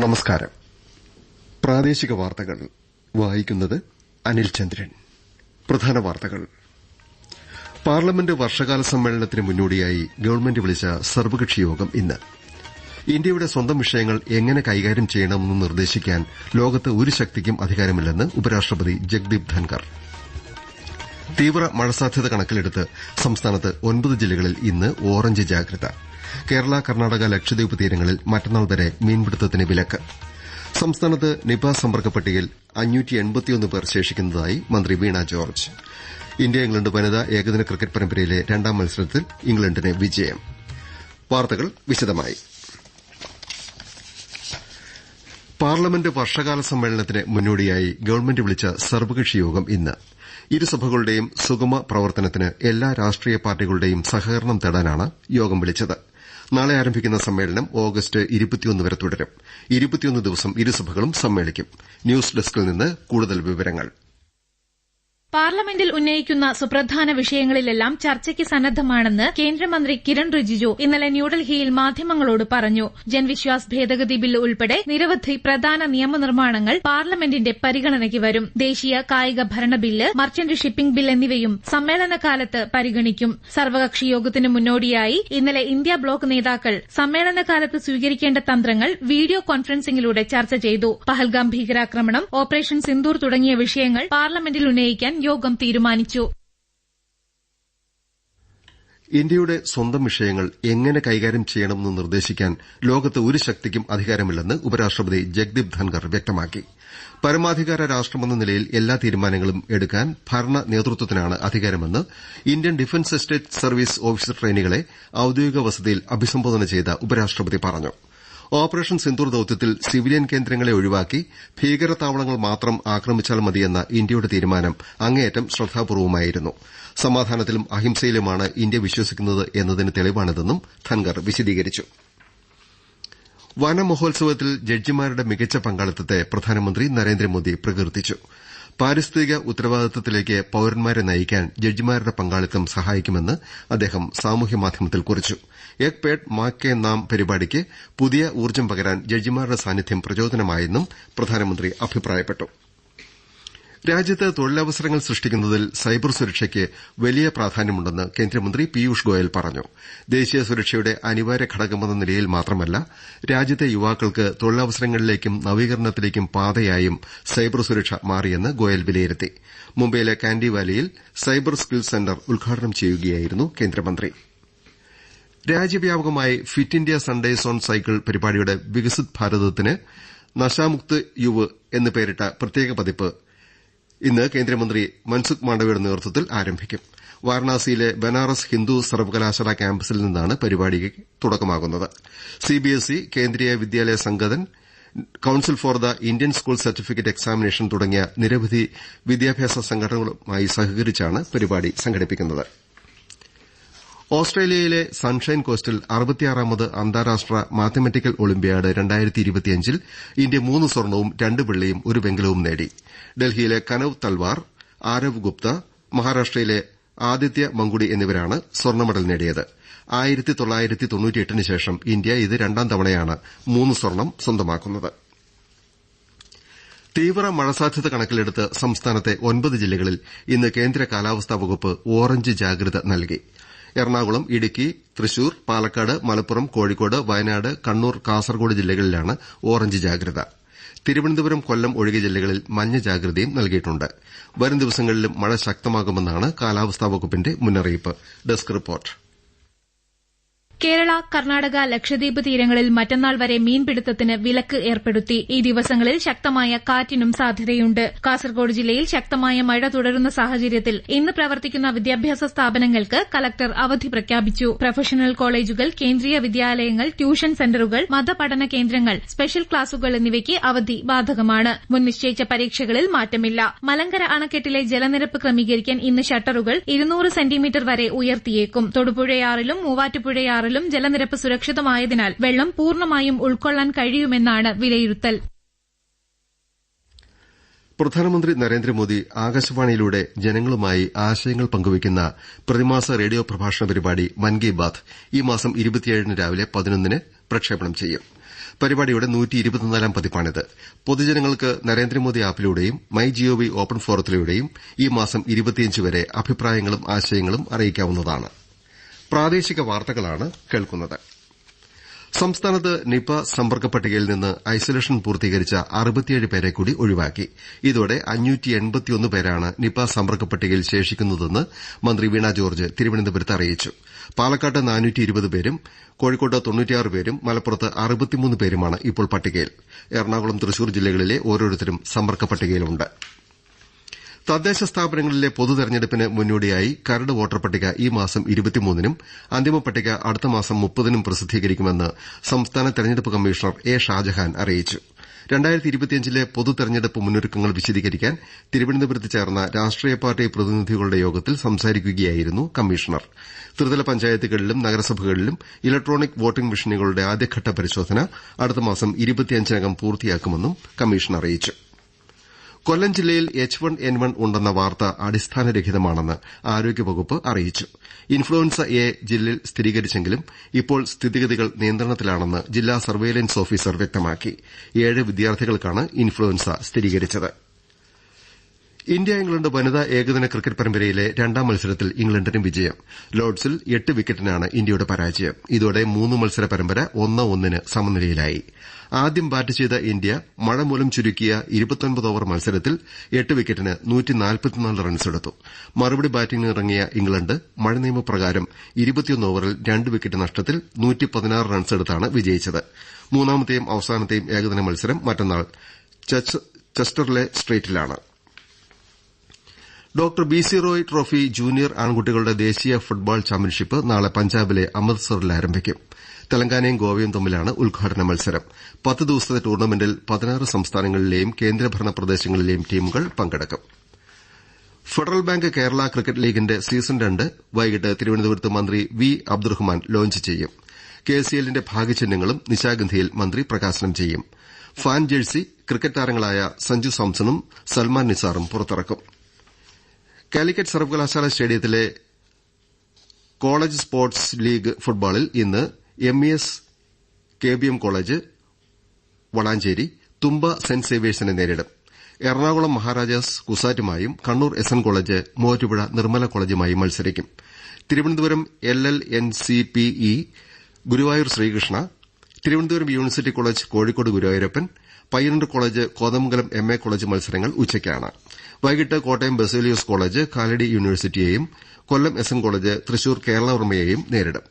നമസ്കാരം. പ്രാദേശിക വാർത്തകൾ. വായിക്കുന്നത് അനിൽ ചന്ദ്രൻ. പ്രധാന വാർത്തകൾ. പാർലമെന്റ് വർഷകാല സമ്മേളനത്തിന് മുന്നോടിയായി ഗവൺമെന്റ് വിളിച്ച സർവകക്ഷി യോഗം ഇന്ന്. ഇന്ത്യയുടെ സ്വന്തം വിഷയങ്ങൾ എങ്ങനെ കൈകാര്യം ചെയ്യണമെന്ന് നിർദ്ദേശിക്കാൻ ലോകത്ത് ഒരു ശക്തിക്കും അധികാരമില്ലെന്ന് ഉപരാഷ്ട്രപതി ജഗ്ദീപ് ധൻകർ തീവ്ര മഴ സാധ്യത കണക്കിലെടുത്ത് സംസ്ഥാനത്ത് ഒൻപത് ജില്ലകളിൽ ഇന്ന് ഓറഞ്ച് ജാഗ്രത. കേരള കർണാടക ലക്ഷദ്വീപ് തീരങ്ങളിൽ മറ്റന്നാൾ വരെ മീൻപിടുത്തത്തിന് വിലക്ക്. സംസ്ഥാനത്ത് നിപ സമ്പർക്ക പട്ടികയിൽ പേർ ശേഷിക്കുന്നതായി മന്ത്രി വീണ ജോർജ്. ഇന്ത്യ ഇംഗ്ലണ്ട് വനിതാ ഏകദിന ക്രിക്കറ്റ് പരമ്പരയിലെ രണ്ടാം മത്സരത്തിൽ ഇംഗ്ലണ്ടിന് വിജയം. വാർത്തകൾ വിശദമായി. പാർലമെന്റ് വർഷകാല സമ്മേളനത്തിന് മുന്നോടിയായി ഗവൺമെന്റ് വിളിച്ച സർവകക്ഷി യോഗം ഇന്ന്. ഇരുസഭകളുടെയും സുഗമ പ്രവർത്തനത്തിന് എല്ലാ രാഷ്ട്രീയ പാർട്ടികളുടെയും സഹകരണം തേടാനാണ് യോഗം വിളിച്ചത്. നാളെ ആരംഭിക്കുന്ന സമ്മേളനം ഓഗസ്റ്റ് വരെ തുടരും. ദിവസം ഇരുസഭകളും സമ്മേളിക്കും. ന്യൂസ് ഡെസ്കിൽ നിന്ന് കൂടുതൽ വിവരങ്ങൾ. പാർലമെന്റിൽ ഉന്നയിക്കുന്ന സുപ്രധാന വിഷയങ്ങളിലെല്ലാം ചർച്ചയ്ക്ക് സന്നദ്ധമാണെന്ന് കേന്ദ്രമന്ത്രി കിരൺ റിജിജു ഇന്നലെ ന്യൂഡൽഹിയിൽ മാധ്യമങ്ങളോട് പറഞ്ഞു. ജൻവിശ്വാസ് ഭേദഗതി ബില്ല് ഉൾപ്പെടെ നിരവധി പ്രധാന നിയമനിർമ്മാണങ്ങൾ പാർലമെന്റിന്റെ പരിഗണനയ്ക്ക് വരും. ദേശീയ കായിക ഭരണ ബില്ല് മർച്ചന്റ് ഷിപ്പിംഗ് ബിൽ എന്നിവയും സമ്മേളനകാലത്ത് പരിഗണിക്കും. സർവകക്ഷി യോഗത്തിന് മുന്നോടിയായി ഇന്നലെ ഇന്ത്യ ബ്ലോക്ക് നേതാക്കൾ സമ്മേളനകാലത്ത് സ്വീകരിക്കേണ്ട തന്ത്രങ്ങൾ വീഡിയോ കോൺഫറൻസിംഗിലൂടെ ചർച്ച ചെയ്തു. പഹൽഗാം ഭീകരാക്രമണം ഓപ്പറേഷൻ സിന്ദൂർ തുടങ്ങിയ വിഷയങ്ങൾ പാർലമെന്റിൽ ഉന്നയിക്കാൻ യോഗം തീരുമാനിച്ചു. ഇന്ത്യയുടെ സ്വന്തം വിഷയങ്ങൾ എങ്ങനെ കൈകാര്യം ചെയ്യണമെന്ന് നിർദ്ദേശിക്കാൻ ലോകത്ത് ഒരു ശക്തിക്കും അധികാരമില്ലെന്ന് ഉപരാഷ്ട്രപതി ജഗ്ദീപ് ധൻകർ വ്യക്തമാക്കി. പരമാധികാര രാഷ്ട്രമെന്ന നിലയിൽ എല്ലാ തീരുമാനങ്ങളും എടുക്കാൻ ഭരണ നേതൃത്വത്തിനാണ് അധികാരമെന്ന് Indian defence estate service officer ട്രെയിനികളെ ഔദ്യോഗിക വസതിയിൽ അഭിസംബോധന ചെയ്ത ഉപരാഷ്ട്രപതി പറഞ്ഞു. ഓപ്പറേഷൻ സിന്ദൂർ ദൌത്യത്തിൽ സിവിലിയൻ കേന്ദ്രങ്ങളെ ഒഴിവാക്കി ഭീകരതാവളങ്ങൾ മാത്രം ആക്രമിച്ചാൽ മതിയെന്ന ഇന്ത്യയുടെ തീരുമാനം അങ്ങേയറ്റം ശ്രദ്ധാപൂർവമായിരുന്നു. സമാധാനത്തിലും അഹിംസയിലുമാണ് ഇന്ത്യ വിശ്വസിക്കുന്നത് എന്നതിന് തെളിവാണിതെന്നും ധൻകർ വിശദീകരിച്ചു. വനമഹോത്സവത്തിൽ ജഡ്ജിമാരുടെ മികച്ച പങ്കാളിത്തത്തെ പ്രധാനമന്ത്രി നരേന്ദ്രമോദി പ്രകീർത്തിച്ചു. പാരിസ്ഥിതിക ഉത്തരവാദിത്വത്തിലേക്ക് പൌരന്മാരെ നയിക്കാൻ ജഡ്ജിമാരുടെ പങ്കാളിത്തം സഹായിക്കുമെന്ന് അദ്ദേഹം സാമൂഹ്യമാധ്യമത്തിൽ കുറിച്ചു. എക് പേഡ് മാ കെ നാം പരിപാടിക്ക് പുതിയ ഊർജം പകരാൻ ജഡ്ജിമാരുടെ സാന്നിധ്യം പ്രചോദനമായെന്നും പ്രധാനമന്ത്രി അഭിപ്രായപ്പെട്ടു. രാജ്യത്ത് തൊഴിലവസരങ്ങൾ സൃഷ്ടിക്കുന്നതിൽ സൈബർ സുരക്ഷയ്ക്ക് വലിയ പ്രാധാന്യമുണ്ടെന്ന് കേന്ദ്രമന്ത്രി പീയൂഷ് ഗോയൽ പറഞ്ഞു. ദേശീയ സുരക്ഷയുടെ അനിവാര്യ ഘടകമെന്ന നിലയിൽ മാത്രമല്ല രാജ്യത്തെ യുവാക്കൾക്ക് തൊഴിലവസരങ്ങളിലേക്കും നവീകരണത്തിലേക്കും പാതയായും സൈബർ സുരക്ഷ മാറിയെന്ന് ഗോയൽ വിലയിരുത്തി. മുംബൈയിലെ കാൻഡി വാലിയിൽ സൈബർ സ്കിൽ സെന്റർ ഉദ്ഘാടനം ചെയ്യുകയായിരുന്നു കേന്ദ്രമന്ത്രി. രാജ്യവ്യാപകമായി fit India Sundays on cycle പരിപാടിയുടെ വികസിത് ഭാരതത്തിന് നശാമുക്ത് യുവ് എന്ന് പേരിട്ട പ്രത്യേക പതിപ്പ് ഇന്ന് കേന്ദ്രമന്ത്രി മൻസുഖ് മാണ്ഡവ്യയുടെ നേതൃത്വത്തിൽ ആരംഭിക്കും. വാരണാസിയിലെ ബനാറസ് ഹിന്ദു സർവകലാശാല ക്യാമ്പസിൽ നിന്നാണ് പരിപാടിക്ക് തുടക്കമാകുന്നത്. CBSE Kendriya Vidyalaya Sangathan council for the Indian school certificate examination തുടങ്ങിയ നിരവധി വിദ്യാഭ്യാസ സംഘടനകളുമായി സഹകരിച്ചാണ് പരിപാടി സംഘടിപ്പിക്കുന്നത്. ഓസ്ട്രേലിയയിലെ സൺഷൈൻ കോസ്റ്റിൽ അറുപത്തിയാറാമത് അന്താരാഷ്ട്ര മാത്തമാറ്റിക്കൽ ഒളിമ്പ്യാഡ് രണ്ടായിരത്തിയഞ്ചിൽ ഇന്ത്യ മൂന്ന് സ്വർണവും രണ്ട് വെള്ളിയും ഒരു വെങ്കലവും നേടി. ഡൽഹിയിലെ കനവ് തൽവാർ ആരവ് ഗുപ്ത മഹാരാഷ്ട്രയിലെ ആദിത്യ മങ്കുടി എന്നിവരാണ് സ്വർണമെഡൽ നേടിയത്. ശേഷം ഇന്ത്യ ഇത് രണ്ടാം തവണയാണ് മൂന്ന് സ്വർണം സ്വന്തമാക്കുന്നത്. തീവ്ര മഴ സാധ്യത കണക്കിലെടുത്ത് സംസ്ഥാനത്തെ ഒൻപത് ജില്ലകളിൽ ഇന്ന് കേന്ദ്ര കാലാവസ്ഥാ വകുപ്പ് ഓറഞ്ച് ജാഗ്രത നൽകി. എറണാകുളം ഇടുക്കി തൃശൂർ പാലക്കാട് മലപ്പുറം കോഴിക്കോട് വയനാട് കണ്ണൂർ കാസർകോട് ജില്ലകളിലാണ് ഓറഞ്ച് ജാഗ്രത. തിരുവനന്തപുരം കൊല്ലം ഒഴികെ ജില്ലകളിൽ മഞ്ഞ ജാഗ്രതയും നൽകിയിട്ടുണ്ട്. വരും ദിവസങ്ങളിലും മഴ ശക്തമാകുമെന്നാണ് കാലാവസ്ഥാ വകുപ്പിന്റെ മുന്നറിയിപ്പ്. കേരള കർണാടക ലക്ഷദ്വീപ് തീരങ്ങളിൽ മറ്റന്നാൾ വരെ മീൻപിടുത്തത്തിന് വിലക്ക് ഏർപ്പെടുത്തി. ഈ ദിവസങ്ങളിൽ ശക്തമായ കാറ്റിനും സാധ്യതയുണ്ട്. കാസർകോട് ജില്ലയിൽ ശക്തമായ മഴ തുടരുന്ന സാഹചര്യത്തിൽ ഇന്ന് പ്രവർത്തിക്കുന്ന വിദ്യാഭ്യാസ സ്ഥാപനങ്ങൾക്ക് കലക്ടർ അവധി പ്രഖ്യാപിച്ചു. പ്രൊഫഷണൽ കോളേജുകൾ കേന്ദ്രീയ വിദ്യാലയങ്ങൾ ട്യൂഷൻ സെന്ററുകൾ മതപഠന കേന്ദ്രങ്ങൾ സ്പെഷ്യൽ ക്ലാസുകൾ എന്നിവയ്ക്ക് അവധി ബാധകമാണ്. മുൻനിശ്ചയിച്ച പരീക്ഷകളിൽ മാറ്റമില്ല. മലങ്കര അണക്കെട്ടിലെ ജലനിരപ്പ് ക്രമീകരിക്കാൻ ഇന്ന് ഷട്ടറുകൾ ഇരുന്നൂറ് സെന്റിമീറ്റർ വരെ ഉയർത്തിയേക്കും. തൊടുപുഴയാറിലും മൂവാറ്റുപുഴയാറിലും ജില്ലകളിലും ജലനിരപ്പ് സുരക്ഷിതമായതിനാൽ വെള്ളം പൂർണമായും ഉൾക്കൊള്ളാൻ കഴിയുമെന്നാണ് വിലയിരുത്തൽ. പ്രധാനമന്ത്രി നരേന്ദ്രമോദി ആകാശവാണിയിലൂടെ ജനങ്ങളുമായി ആശയങ്ങൾ പങ്കുവയ്ക്കുന്ന പ്രതിമാസ റേഡിയോ പ്രഭാഷണ പരിപാടി മൻ കി ബാത് ഈ മാസം ഇരുപത്തിയേഴിന് രാവിലെ പതിനൊന്നിന് പ്രക്ഷേപണം ചെയ്യും. പരിപാടിയുടെ പതിപ്പാണിത്. പൊതുജനങ്ങൾക്ക് നരേന്ദ്രമോദി ആപ്പിലൂടെയും മൈ ജിഒവി ഓപ്പൺ ഫോറത്തിലൂടെയും ഈ മാസം വരെ അഭിപ്രായങ്ങളും ആശയങ്ങളും അറിയിക്കാവുന്നതാണ്. കേൾക്കുന്നത്. സംസ്ഥാനത്ത് നിപ സമ്പർക്ക പട്ടികയിൽ നിന്ന് ഐസൊലേഷൻ പൂർത്തീകരിച്ച അറുപത്തിയേഴ് കൂടി ഒഴിവാക്കി. ഇതോടെ പേരാണ് നിപ സമ്പർക്ക പട്ടികയിൽ ശേഷിക്കുന്നതെന്ന് മന്ത്രി വീണ ജോർജ് തിരുവനന്തപുരത്ത് അറിയിച്ചു. പാലക്കാട്ട് പേരും കോഴിക്കോട്ട് പേരും മലപ്പുറത്ത് പേരുമാണ് ഇപ്പോൾ പട്ടികയിൽ. എറണാകുളം തൃശൂർ ജില്ലകളിലെ ഓരോരുത്തരും സമ്പർക്ക പട്ടികയിലുണ്ട്. തദ്ദേശ സ്ഥാപനങ്ങളിലെ പൊതുതെരഞ്ഞെടുപ്പിന് മുന്നോടിയായി കരട് വോട്ടർ പട്ടിക ഈ മാസം നും അന്തിമ പട്ടിക അടുത്ത മാസം മുപ്പതിനും പ്രസിദ്ധീകരിക്കുമെന്ന് സംസ്ഥാന തെരഞ്ഞെടുപ്പ് കമ്മീഷണർ എ ഷാജഹാൻ അറിയിച്ചു. ലെ പൊതു തെരഞ്ഞെടുപ്പ് മുന്നൊരുക്കങ്ങൾ വിശദീകരിക്കാൻ തിരുവനന്തപുരത്ത് ചേർന്ന രാഷ്ട്രീയ പാർട്ടി പ്രതിനിധികളുടെ യോഗത്തിൽ സംസാരിക്കുകയായിരുന്നു കമ്മീഷണർ. ത്രിതല പഞ്ചായത്തുകളിലും നഗരസഭകളിലും ഇലക്ട്രോണിക് വോട്ടിംഗ് മെഷീനുകളുടെ ആദ്യഘട്ട പരിശോധന അടുത്തമാസം നകം പൂർത്തിയാക്കുമെന്നും കമ്മീഷൻ അറിയിച്ചു. കൊല്ലം ജില്ലയിൽ എച്ച് വൺ എൻ വൺ ഉണ്ടെന്ന വാർത്ത അടിസ്ഥാനരഹിതമാണെന്ന് ആരോഗ്യവകുപ്പ് അറിയിച്ചു. ഇൻഫ്ലുവൻസ എ ജില്ലയിൽ സ്ഥിരീകരിച്ചെങ്കിലും ഇപ്പോൾ സ്ഥിതിഗതികൾ നിയന്ത്രണത്തിലാണെന്ന് ജില്ലാ സർവെയിലൻസ് ഓഫീസർ വ്യക്തമാക്കി. ഏഴ് വിദ്യാർത്ഥികൾക്കാണ് ഇൻഫ്ലുവൻസ സ്ഥിരീകരിച്ചത്. ഇന്ത്യ ഇംഗ്ലണ്ട് വനിതാ ഏകദിന ക്രിക്കറ്റ് പരമ്പരയിലെ രണ്ടാം മത്സരത്തിൽ ഇംഗ്ലണ്ടിന് വിജയം. ലോർഡ്സിൽ എട്ട് വിക്കറ്റിനാണ് ഇന്ത്യയുടെ പരാജയം. ഇതോടെ മൂന്ന് മത്സര പരമ്പര ഒന്ന് ഒന്നിന് സമനിലയിലായി. ആദ്യം ബാറ്റ് ചെയ്ത ഇന്ത്യ മഴ മൂലം ചുരുക്കിയ ഓവർ മത്സരത്തിൽ എട്ട് വിക്കറ്റിന് റൺസെടുത്തു മറുപടി ബാറ്റിംഗിനിറങ്ങിയ ഇംഗ്ലണ്ട് മഴ നിയമപ്രകാരം ഓവറിൽ രണ്ട് വിക്കറ്റ് നഷ്ടത്തിൽ റൺസെടുത്താണ് വിജയിച്ചത്. മൂന്നാമത്തെയും അവസാനത്തെയും ഏകദിന മത്സരം മറ്റന്നാൾ ചെസ്റ്ററിലെ സ്ട്രീറ്റിലാണ്. Doctor B C Roy trophy junior ആൺകുട്ടികളുടെ ദേശീയ ഫുട്ബോൾ ചാമ്പ്യൻഷിപ്പ് നാളെ പഞ്ചാബിലെ അമൃത്സറിൽ ആരംഭിക്കും. തെലങ്കാനയും ഗോവയും തമ്മിലാണ് ഉദ്ഘാടന മത്സരം. പത്ത് ദിവസത്തെ ടൂർണമെന്റിൽ പതിനാറ് സംസ്ഥാനങ്ങളിലെയും കേന്ദ്രഭരണ പ്രദേശങ്ങളിലെയും ടീമുകൾ പങ്കെടുക്കും. ഫെഡറൽ ബാങ്ക് കേരള ക്രിക്കറ്റ് ലീഗിന്റെ സീസൺ രണ്ട് വൈകിട്ട് തിരുവനന്തപുരത്ത് മന്ത്രി വി അബ്ദുറഹ്മാൻ ലോഞ്ച് ചെയ്യും. കെസിഎല്ലിന്റെ ഭാഗ്യചിഹ്നങ്ങളും നിശാഗന്ധിയിൽ മന്ത്രി പ്രകാശനം ചെയ്യും. ഫാൻ ജേഴ്സി ക്രിക്കറ്റ് താരങ്ങളായ സഞ്ജു സാംസണും സൽമാൻ നിസാറും പുറത്തിറക്കും. കാലിക്കറ്റ് സർവകലാശാല സ്റ്റേഡിയത്തിലെ കോളേജ് സ്പോർട്സ് ലീഗ് ഫുട്ബോളിൽ ഇന്ന് M E S K B M college Valanchery Thumba saint സേവിയേഴ്സിനെ നേരിടും. Ernakulam Maharajas കുസാറ്റുമായും Kannur S N college Muvattupuzha Nirmala കോളേജുമായും മത്സരിക്കും. Thiruvananthapuram L L N C P E Guruvayur Sreekrishna Thiruvananthapuram university college Kozhikode Guruvayurappan Payyanur college Kothamangalam M A college മത്സരങ്ങൾ ഉച്ചയ്ക്കാണ്. വൈകിട്ട് Kottayam Baselius college Kalady യൂണിവേഴ്സിറ്റിയെയും Kollam S N college Thrissur കേരളവർമ്മയെയും നേരിടും.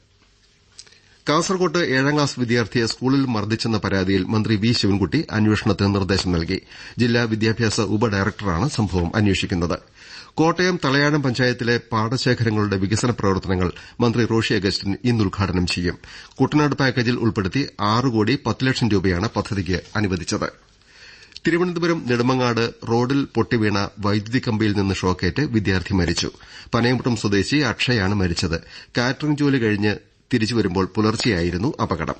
കാസർകോട്ട് ഏഴാം class വിദ്യാർത്ഥിയെ സ്കൂളിൽ മർദ്ദിച്ചെന്ന പരാതിയിൽ മന്ത്രി വി ശിവൻകുട്ടി അന്വേഷണത്തിന് നിർദ്ദേശം നൽകി. ജില്ലാ വിദ്യാഭ്യാസ ഉപഡയറക്ടറാണ് സംഭവം അന്വേഷിക്കുന്നത്. കോട്ടയം തളയാടം പഞ്ചായത്തിലെ പാടശേഖരങ്ങളുടെ വികസന പ്രവർത്തനങ്ങൾ മന്ത്രി റോഷി അഗസ്റ്റിൻ ഇന്ന് ഉദ്ഘാടനം ചെയ്യും. കുട്ടനാട് പാക്കേജിൽ ഉൾപ്പെടുത്തി ആറ് കോടി പത്ത് ലക്ഷം രൂപയാണ് പദ്ധതിക്ക് അനുവദിച്ചത്. തിരുവനന്തപുരം നെടുമങ്ങാട് റോഡിൽ പൊട്ടിവീണ വൈദ്യുതി കമ്പിയിൽ നിന്ന് ഷോക്കേറ്റ് വിദ്യാർത്ഥി മരിച്ചു. പനയമുട്ടം സ്വദേശി അക്ഷയാണ് മരിച്ചത്. കാറ്ററിംഗ് ജോലി കഴിഞ്ഞ് തിരിച്ചുവരുമ്പോൾ പുലർച്ചെയായിരുന്നു അപകടം.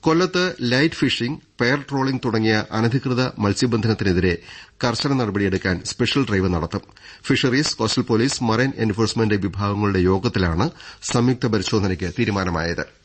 കൊല്ലത്ത് ലൈറ്റ് ഫിഷിംഗ് പെയർ ട്രോളിംഗ് തുടങ്ങിയ അനധികൃത മത്സ്യബന്ധനത്തിനെതിരെ കർശന നടപടിയെടുക്കാൻ സ്പെഷ്യൽ ഡ്രൈവ് നടത്തും. Fisheries coastal police marine enforcement വിഭാഗങ്ങളുടെ യോഗത്തിലാണ് സംയുക്ത പരിശോധനയ്ക്ക് തീരുമാനമായത്.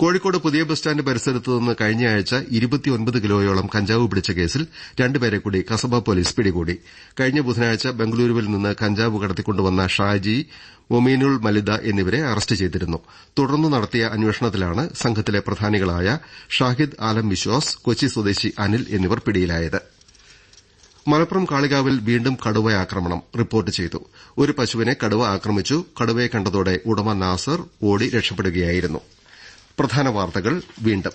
കോഴിക്കോട് പുതിയ ബസ് സ്റ്റാന്റ് പരിസരത്ത് നിന്ന് കഴിഞ്ഞയാഴ്ച ഇരുപത്തിയൊൻപത് കിലോയോളം കഞ്ചാവ് പിടിച്ച കേസിൽ രണ്ടുപേരെ കൂടി കസബ പോലീസ് പിടികൂടി. കഴിഞ്ഞ ബുധനാഴ്ച ബംഗളൂരുവിൽ നിന്ന് കഞ്ചാവ് കടത്തിക്കൊണ്ടുവന്ന ഷാജി മൊമീനുൾ മലിദ എന്നിവരെ അറസ്റ്റ് ചെയ്തിരുന്നു. തുടർന്ന് നടത്തിയ അന്വേഷണത്തിലാണ് സംഘത്തിലെ പ്രധാനികളായ ഷാഹിദ് ആലം വിശ്വാസ് കൊച്ചി സ്വദേശി അനിൽ എന്നിവർ പിടിയിലായത്. മലപ്പുറം കാളികാവിൽ വീണ്ടും കടുവ ആക്രമണം റിപ്പോർട്ട് ചെയ്തു. ഒരു പശുവിനെ കടുവ ആക്രമിച്ചു. കടുവയെ കണ്ടതോടെ ഉടമ നാസർ ഓടി രക്ഷപ്പെടുകയായിരുന്നു. പ്രധാന വാർത്തകൾ വീണ്ടും.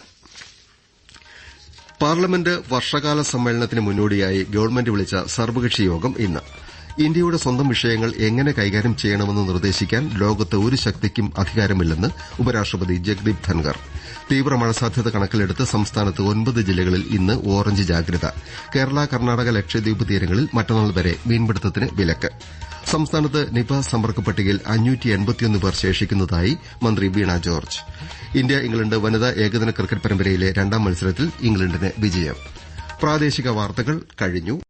പാർലമെന്റ് വർഷകാല സമ്മേളനത്തിന് മുന്നോടിയായി ഗവൺമെന്റ് വിളിച്ച സർവകക്ഷി യോഗം ഇന്ന്. ഇന്ത്യയുടെ സ്വന്തം വിഷയങ്ങൾ എങ്ങനെ കൈകാര്യം ചെയ്യണമെന്ന് നിർദ്ദേശിക്കാൻ ലോകത്ത് ഒരു ശക്തിക്കും അധികാരമില്ലെന്ന് ഉപരാഷ്ട്രപതി ജഗ്ദീപ് ധൻഖർ. തീവ്ര മഴ സാധ്യത കണക്കിലെടുത്ത് സംസ്ഥാനത്ത് ഒൻപത് ജില്ലകളിൽ ഇന്ന് ഓറഞ്ച് ജാഗ്രത. കേരള കർണാടക ലക്ഷദ്വീപ് തീരങ്ങളിൽ മറ്റന്നാൾ വരെ മീൻപിടുത്തത്തിന് വിലക്ക്. സംസ്ഥാനത്ത് നിപ സമ്പർക്ക പട്ടികയിൽ പേർ ശേഷിക്കുന്നതായി മന്ത്രി വീണ ജോർജ്. ഇന്ത്യ ഇംഗ്ലണ്ട് വനിതാ ഏകദിന ക്രിക്കറ്റ് പരമ്പരയിലെ രണ്ടാം മത്സരത്തിൽ ഇംഗ്ലണ്ടിന് വിജയം.